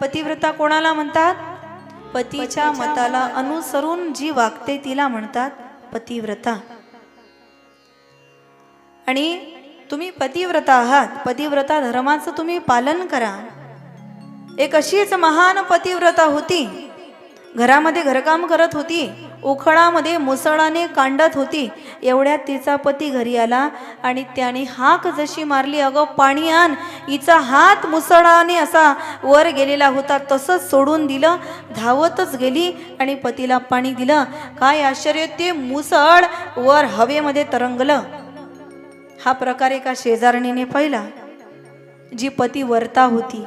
पतिव्रता कोणाला म्हणतात? पतीच्या मताला. अनुसरून जी वागते तिला म्हणतात पतिव्रता. आणि तुम्ही पतिव्रता आहात. पतिव्रता धर्माचं तुम्ही पालन करा. एक अशीच महान पतिव्रता होती. घरामध्ये घरकाम करत होती. उखळामध्ये मुसळाने कांडत होती. एवढ्यात तिचा पती घरी आला आणि त्याने हाक जशी मारली अगं पाणी आण. हिचा हात मुसळाने असा वर गेलेला होता. तसंच सोडून दिलं. धावतच गेली आणि पतीला पाणी दिलं. काय आश्चर्य ते मुसळ वर हवेमध्ये तरंगलं. हा प्रकार एका शेजारणीने पाहिला जी पती वरता होती.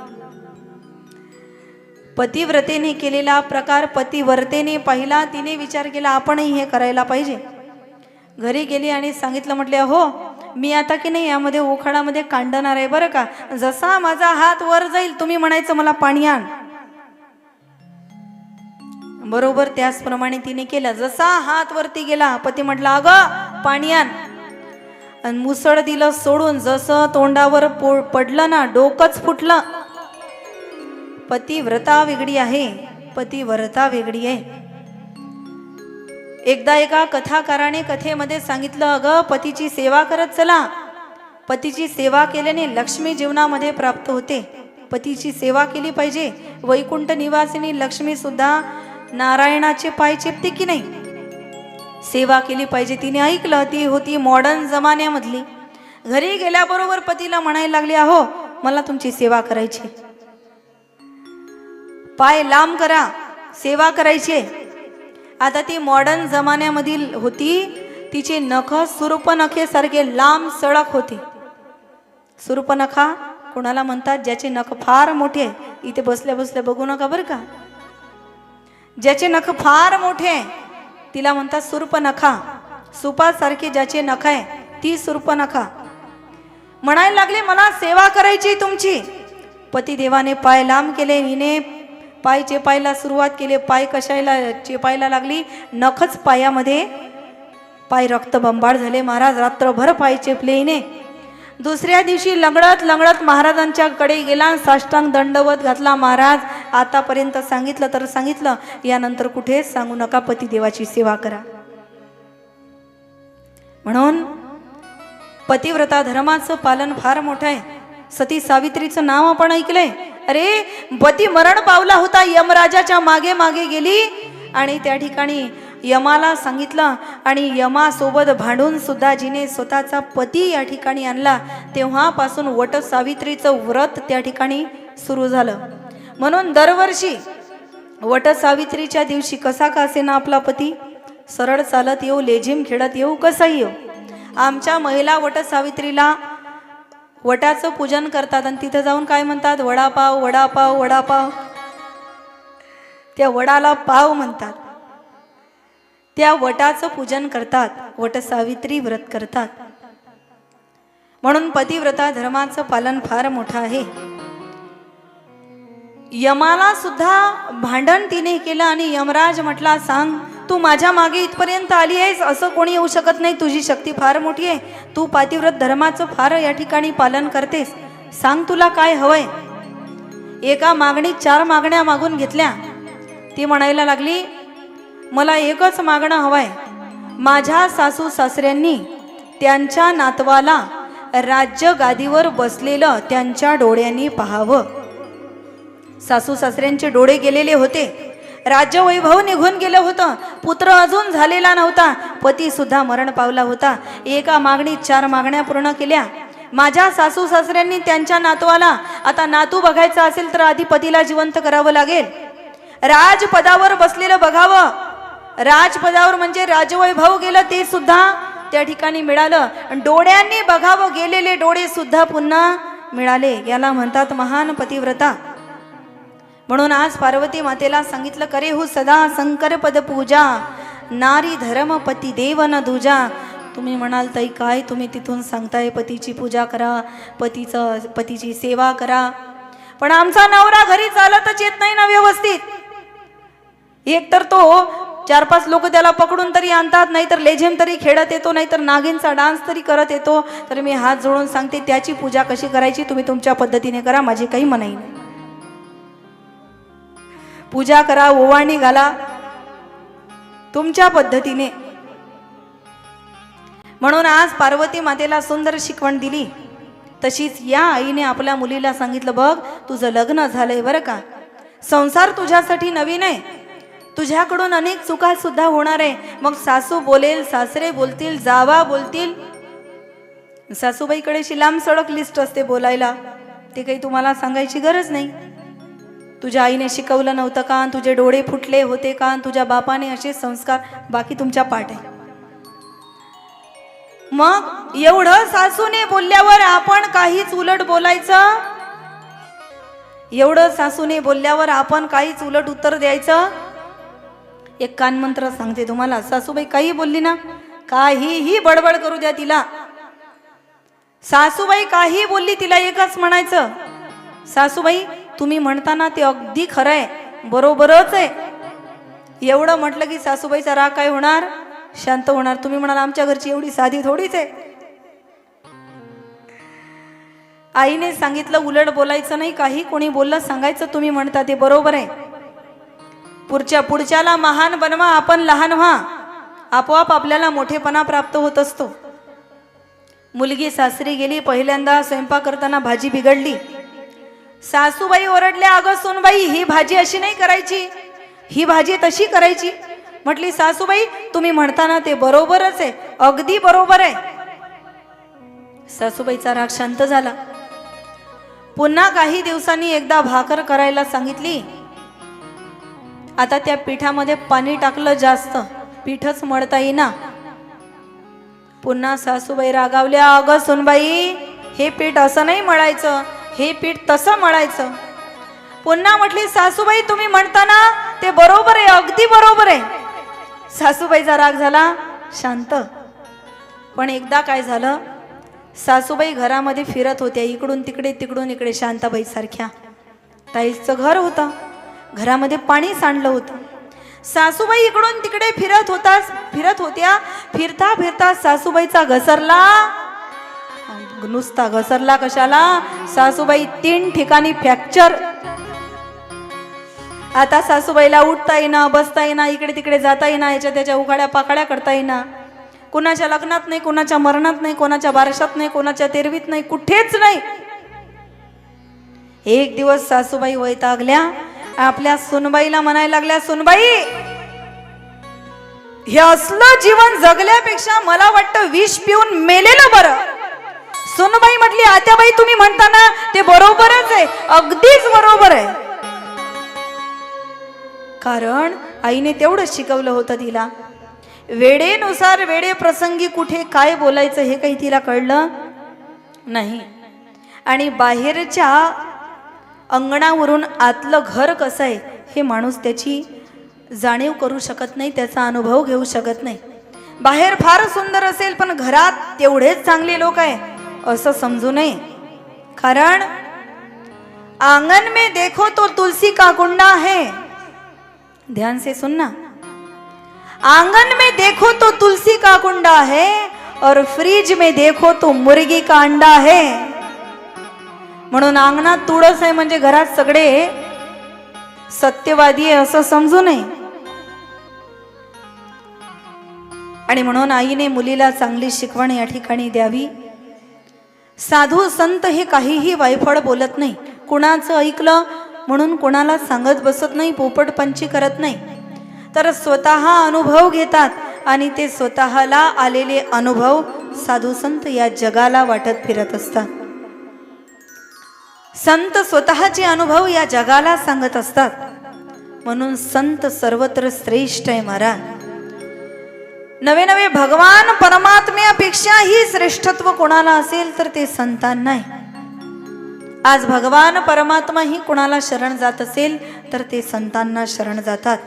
पतिव्रतेने केलेला प्रकार पतिव्रतेने पाहिला तिने विचार केला आपणही हे करायला पाहिजे. घरी गेली आणि सांगितलं म्हटले हो मी आता की नाही यामध्ये उखाडामध्ये कांडणार आहे बरं का? जसा माझा हात वर जाईल तुम्ही म्हणायचं मला पाणी आण. बरोबर त्याचप्रमाणे तिने केलं. जसा हात वरती गेला पती म्हटला अगं पाणी आण. आणि मुसळ दिलं सोडून जसं तोंडावर पो पडलं ना डोकंच फुटलं. पतिव्रता वेगळी आहे पतिव्रता वेगळी आहे. एकदा एका कथाकाराने कथेमध्ये सांगितलं अगं पतीची सेवा करत चला. पतीची सेवा केल्याने लक्ष्मी जीवनामध्ये प्राप्त होते. पतीची सेवा केली पाहिजे. वैकुंठ निवासिनी लक्ष्मी सुद्धा नारायणाचे पाय चेपते की नाही? सेवा केली पाहिजे. तिने ऐकलं ती होती मॉडर्न जमान्यामधली. घरी गेल्याबरोबर पतीला म्हणायला लागली अहो मला तुमची सेवा करायची पाय लांब करा सेवा करायचे. आता ती मॉडर्न जमान्यामधील होती तिचे नख सुरूपनखेसारखे लांब सडक होते. सुरूपनखा कोणाला म्हणतात ज्याचे नख फार मोठे आहे. इथे बसल्या बसल्या बघू नका बरं का. ज्याचे नख फार मोठे आहे, तिला म्हणतात सुरूपनखा. सुपासारखे ज्याचे नख आहे ती सुरूपनखा. म्हणायला लागले मला सेवा करायची तुमची. पतिदेवाने पाय लांब केले हिने पाय चेपायला सुरुवात केली पाय कशायला चेपायला लागली. नखच पायामध्ये पाय रक्तबंबाळ झाले. महाराज रात्रभर पाय चेपले हिने. दुसऱ्या दिवशी लंगडत लंगडत महाराजांच्याकडे गेला. साष्टांग दंडवत घातला. महाराज आतापर्यंत सांगितलं तर सांगितलं. यानंतर कुठेच सांगू नका पतिदेवाची सेवा करा. म्हणून पतिव्रता धर्माचं पालन फार मोठं आहे. सती सावित्रीचं नाव आपण ऐकलंय. अरे पती मरण पावला होता यमराजाच्या मागे मागे गेली. आणि त्या ठिकाणी यमाला सांगितलं आणि यमासोबत भांडून सुद्धा जिने स्वतःचा पती या ठिकाणी आणला तेव्हापासून वट सावित्रीचं व्रत त्या ठिकाणी सुरू झालं. म्हणून दरवर्षी वट सावित्रीच्या दिवशी कसा का असेना आपला पती? सरळ चालत येऊ लेझिम खेळत येऊ कसाही येऊ. आमच्या महिला वट सावित्रीला वटाचं पूजन करतात आणि तिथं जाऊन काय म्हणतात? वडापाव वडापाव वडापाव. त्या वडाला पाव म्हणतात. त्या वटाचं पूजन करतात. वट सावित्री व्रत करतात. म्हणून पतिव्रता धर्माचं पालन फार मोठं आहे. यमाला सुद्धा भांडण तिने केलं आणि यमराज म्हटला सांग तू माझ्या मागे इथपर्यंत आली आहेस असं कोणी येऊ शकत नाही. तुझी शक्ती फार मोठी आहे. तू पातिव्रत धर्माचं फार या ठिकाणी पालन करतेस. सांग तुला काय हवंय? एका मागणीत चार मागण्या मागून घेतल्या. ती म्हणायला लागली मला एकच मागणं हवंय. माझ्या सासू सासऱ्यांनी त्यांच्या नातवाला राज्य गादीवर बसलेलं त्यांच्या डोळ्यांनी पाहावं. सासू सासऱ्यांचे डोळे गेलेले होते. राज्य वैभव निघून गेलं होतं. पुत्र अजून झालेला नव्हता. पती सुद्धा मरण पावला होता. एका मागणीत चार मागण्या पूर्ण केल्या. माझ्या सासू सासऱ्यांनी त्यांच्या नातवाला आता नातू बघायचा असेल तर आधी पतीला जिवंत करावं लागेल. राजपदावर बसलेलं बघावं. राजपदावर म्हणजे राजवैभव गेलं ते सुद्धा त्या ठिकाणी मिळालं. डोळ्यांनी बघावं गेलेले डोळे सुद्धा पुन्हा मिळाले. याला म्हणतात महान पतिव्रता. म्हणून आज पार्वती मातेला सांगितलं करे हो सदा शंकर पद पूजा नारी धर्म पती देव न दुजा. तुम्ही म्हणाल ताई काय तुम्ही तिथून सांगताय? पतीची पूजा करा पतीचं पतीची सेवा करा. पण आमचा नवरा घरी चालतच येत नाही ना व्यवस्थित. एक तर तो चार पाच लोक त्याला पकडून तरी आणतात नाहीतर लेझेम तरी खेळत येतो नाहीतर नागिनचा डान्स तरी करत येतो. तर मी हात जोडून सांगते त्याची पूजा कशी करायची तुम्ही तुमच्या पद्धतीने करा माझी काही मनाई नाही. पूजा करा ओवाळणी घाला. तुमच्या पद्धतीने. म्हणून आज पार्वती मातेला सुंदर शिकवण दिली. तशीच या आईने आपल्या मुलीला सांगितलं बघ तुझं लग्न झालंय बरं का? संसार तुझ्यासाठी नवीन आहे. तुझ्याकडून अनेक चुका सुद्धा होणार आहे. मग सासू बोलेल सासरे बोलतील जावा बोलतील. सासूबाईकडे शिलाम लांब सडक लिस्ट असते बोलायला. ते काही तुम्हाला सांगायची गरज नाही. तुझ्या आईने शिकवलं नव्हतं का तुझे डोळे फुटले होते का तुझ्या बापाने असे संस्कार बाकी तुमच्या पाठ आहे मग एवढं सासूने बोलल्यावर आपण काहीच उलट बोलायचं? एवढं सासूने बोलल्यावर आपण काहीच उलट उत्तर द्यायचं? एक कानमंत्र सांगते तुम्हाला. सासूबाई काही बोलली ना काहीही बडबड करू द्या तिला. सासूबाई काही बोलली तिला एकच म्हणायचं. सासूबाई तुम्ही म्हणताना ते अगदी खरं आहे बरोबरच आहे. एवढं म्हटलं की सासूबाईचा राग काय होणार? शांत होणार. तुम्ही म्हणाल आमच्या घरची एवढी साधी थोडीच आहे. आईने सांगितलं उलट बोलायचं नाही. काही कोणी बोललं सांगायचं तुम्ही म्हणता ते बरोबर आहे. पुढच्या पुढच्याला महान बनवा. आपण लहान व्हा. आपोआप आपल्याला मोठेपणा प्राप्त होत असतो. मुलगी सासरी गेली. पहिल्यांदा स्वयंपाक करताना भाजी बिघडली. सासूबाई ओरडल्या अगं सोनबाई ही भाजी अशी नाही करायची. ही भाजी तशी करायची. म्हटली सासूबाई तुम्ही म्हणताना ते बरोबरच आहे अगदी बरोबर आहे. सासूबाईचा राग शांत झाला. पुन्हा काही दिवसांनी एकदा भाकर करायला सांगितली. आता त्या पिठामध्ये पाणी टाकलं जास्त पीठच मळता येईना. पुन्हा सासूबाई रागावल्या अगं सुनबाई हे पीठ असं नाही मळायचं हे पीठ तसं मळायचं. पुन्हा म्हटली सासूबाई तुम्ही म्हणताना ते बरोबर आहे अगदी बरोबर आहे. सासूबाईचा राग झाला शांत. पण एकदा काय झालं सासूबाई घरामध्ये फिरत होत्या इकडून तिकडे तिकडून इकडे शांताबाई सारख्या. ताईचं घर होतं. घरामध्ये पाणी सांडलं होतं. सासूबाई इकडून तिकडे फिरत होता फिरत होत्या. फिरता फिरता सासूबाईचा घसरला. नुसता घसरला कशाला? सासूबाई तीन ठिकाणी फ्रॅक्चर आता सासूबाईला उठता येईना बसता येईना इकडे तिकडे जाता येईना याच्या त्याच्या उघाड्या पाकड्या करता येईना. कुणाच्या लग्नात नाही कोणाच्या मरणात नाही कोणाच्या बारशात नाही कोणाच्या तेरवीत नाही कुठेच नाही. एक दिवस सासूबाई वैतागल्या आपल्या सुनबाईला म्हणायला लागल्या सुनबाई हे असलं जीवन जगल्यापेक्षा मला वाटतं विष पिऊन मेलेलं बरं. सुनबाई म्हटली आत्याबाई तुम्ही म्हणताना ते बरोबरच आहे. अगदीच बरोबर आहे. कारण आईने तेवढंच शिकवलं होतं तिला. वेळेनुसार वेळे प्रसंगी कुठे काय बोलायचं हे काही तिला कळलं नाही. आणि बाहेरच्या अंगणावरून आतलं घर कसं आहे हे माणूस त्याची जाणीव करू शकत नाही त्याचा अनुभव घेऊ शकत नाही. बाहेर फार सुंदर असेल पण घरात तेवढेच चांगले लोक आहे. असं समजू नये. कारण आंगन में देखो तो तुलसी का कुंडा है. ध्यान से सुनना. आंगन में देखो तो तुलसी का कुंडा है और फ्रीज में देखो तो मुर्गी का अंडा है. म्हणून अंगणात तुळस आहे म्हणजे घरात सगळे सत्यवादी आहे असं समजू नये. आणि म्हणून आईने मुलीला चांगली शिकवण या ठिकाणी द्यावी. साधू संत हे काहीही वायफळ बोलत नाही. कुणाचं ऐकलं म्हणून कुणाला सांगत बसत नाही पोपटपंची करत नाही. तर स्वतः अनुभव घेतात आणि ते स्वतःला आलेले अनुभव साधू संत या जगाला वाटत फिरत असतात. संत स्वतःचे अनुभव या जगाला सांगत असतात. म्हणून संत सर्वत्र श्रेष्ठ आहे महाराज. नवे नवे भगवान परमात्म्यापेक्षाही श्रेष्ठत्व कोणाला असेल तर ते संतांना आहे आज भगवान परमात्मा ही कुणाला शरण जात असेल तर ते संतांना शरण जातात.